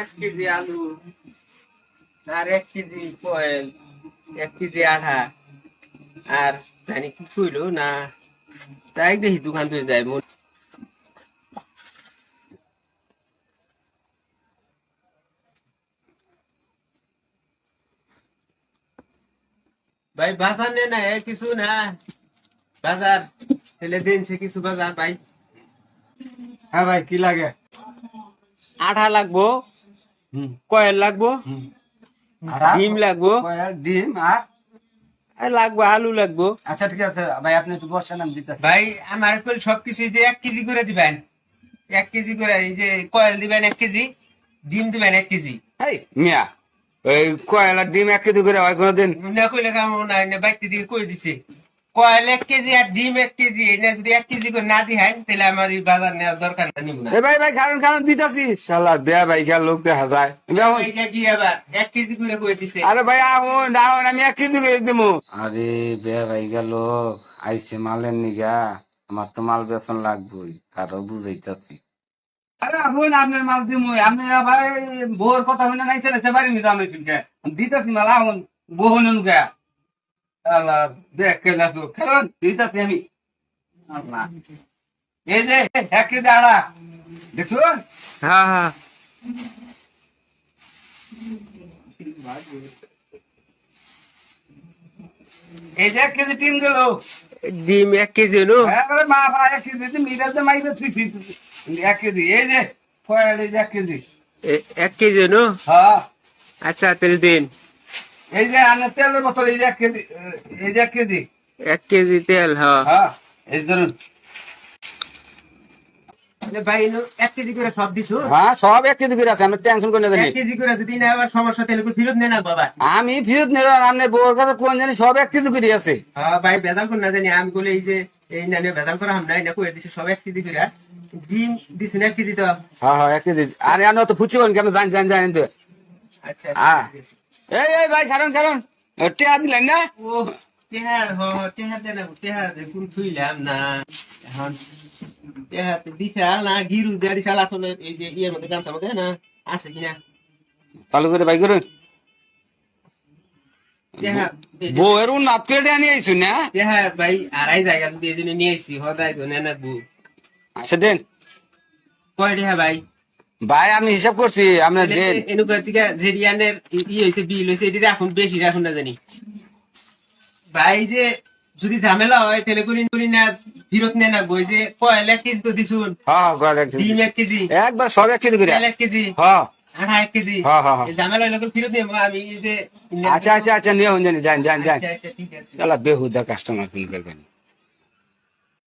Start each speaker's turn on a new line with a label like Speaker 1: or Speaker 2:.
Speaker 1: এক কেজি আলু আর এক কেজি কয়েল এক কেজি আঠা আর জানি কি কইলো না, তাই দেখি দোকান থেকে যাই মোট ভাই, বাজার নে না কিছু না। বাজার, ছেলে দিন সে কিছু বাজার, ভাই।
Speaker 2: হ্যাঁ ভাই, কি লাগে?
Speaker 1: আঠা লাগবো। কয়েল লাগবো? ডিম লাগবো।
Speaker 2: ডিম আর?
Speaker 1: আর লাগবো আলু লাগবো।
Speaker 2: আচ্ছা ঠিক আছে। ভাই আপনি একটু বসেন আমি দিতে
Speaker 1: ভাই আমার কল সবকিছু যে এক কেজি করে দিবেন। এক কেজি করে এই যে কয়েল দিবেন এক কেজি ডিম দিবেন এক কেজি।
Speaker 3: এই মিয়া ওই কয়লার ডিম এক কেজি করে হয় কোনোদিন?
Speaker 1: না কইলে কাম না না বাইতে দিকে কই দিছে? কয়েল এক কেজি আর ডিম এক কেজি এটা যদি এক কেজি করে না দিহেন তাহলে আমার এই বাজার নেওয়ার দরকার না নিব না।
Speaker 3: এ ভাই ভাই কারণ কারণ দিতেছি। শালার বেয়া ভাই খেয়াল লোক দেখা যায়।
Speaker 1: কি আবার? এক কেজি করে কই দিছে?
Speaker 3: আরে ভাই আহুন আহুন আমি এক কেজি করে দেবো। আরে বেয়া ভাই গেল। আইসে মালের নিগা। আমার তো মাল বেতন লাগবই কারও বুঝাইতাছি।
Speaker 2: আরে আপন আপনার মাল দিমু আপনি ভাই বউর কথা হইনা নাই চলে পারিনি তো আমি শুনকে দিতেছি মাল আহুন বউ হইনুন কে আল্লাহ দেখ কে লাগল কারণ দিতেছি আমি। আল্লাহ। এই যে এক কেজি আড়া দেখুন।
Speaker 1: হ্যাঁ হ্যাঁ।
Speaker 2: এই যে এক কেজি টিন গেল
Speaker 1: ডিম এক কেজি নো
Speaker 2: একবারে মা এক কেজি দিয়ে মিটাতে মাইবে থুইছি এক কেজি। এই যে যে এক কেজি।
Speaker 1: এক কেজি নো
Speaker 2: হ্যাঁ।
Speaker 1: আচ্ছা তাহলে দিন।
Speaker 2: এই যে আনে তেলের বোতল এই যে এক কেজি এই যে এক কেজি।
Speaker 1: এক কেজি তেল হ্যাঁ
Speaker 2: হ্যাঁ এই ধরুন।
Speaker 3: হ্যাঁ সব এক কেজি করে আছে আমি জানি
Speaker 1: ফেরত নেন না বাবা?
Speaker 3: আমি ফিরত নিল আপনার বউর কাছে কোন জানি সব এক কেজি করে আছে।
Speaker 1: হ্যাঁ ভাই বেদাল করে না জানি আমি বলে এই যে এই নানি বেদাল করা হাম নাই না কয়ে দিছে সব এক কেজি করে। ডিম দিছো না এক কেজি তো?
Speaker 3: হ্যাঁ হ্যাঁ এক কেজি। আরে আমি তো ফুচিবেন কেন জান জান জানেন তো।
Speaker 1: আচ্ছা
Speaker 3: হ্যাঁ এই এই ভাই কারণ কারণ টেয়া দিলেন না?
Speaker 1: ও টেহার হ টেহার দেন টেহার দেখুন থুইলাম না। এখন টেহার দিশাল না গিরু দেড়ি সাল আসলে এই যে ইয়ের মধ্যে গামছার মধ্যে না আছে কিনা?
Speaker 3: চালু করে ভাই করুন বউয়ের উন্নাত করে টেয়া নিয়ে আইসুন না?
Speaker 1: টেহার ভাই আড়াই জায়গা জন্য নিয়ে আসছি হদাই তো নেনা বু
Speaker 3: আচ্ছা দেন।
Speaker 1: কয় টেহা ভাই?
Speaker 3: ভাই আমি হিসাব করছি আপনার দেন
Speaker 1: এনুকা থেকে জেরিয়ানের ই হয়েছে বিল হয়েছে এটি রাখুন বেশি রাখুন না জানি। ভাই যে যদি ঝামেলা হয় তাহলে করি করি না ফিরত নেন না বই যে কয়েল এক কেজি তো দিছুন।
Speaker 3: হ্যাঁ গড় এক কেজি।
Speaker 1: ডিম এক কেজি।
Speaker 3: একবার সব এক কেজি করে।
Speaker 1: এক কেজি।
Speaker 3: হ্যাঁ
Speaker 1: আঠা এক কেজি।
Speaker 3: হ্যাঁ, হ্যাঁ,
Speaker 1: ঝামেলা হলে ফিরত নেব আমি এই যে
Speaker 3: আচ্ছা আচ্ছা আচ্ছা নিয়ে হন জানি যান যান যান।
Speaker 1: আচ্ছা, আচ্ছা, ঠিক আছে।
Speaker 3: চলা বেহুদা কাস্টমার ফিল করবেন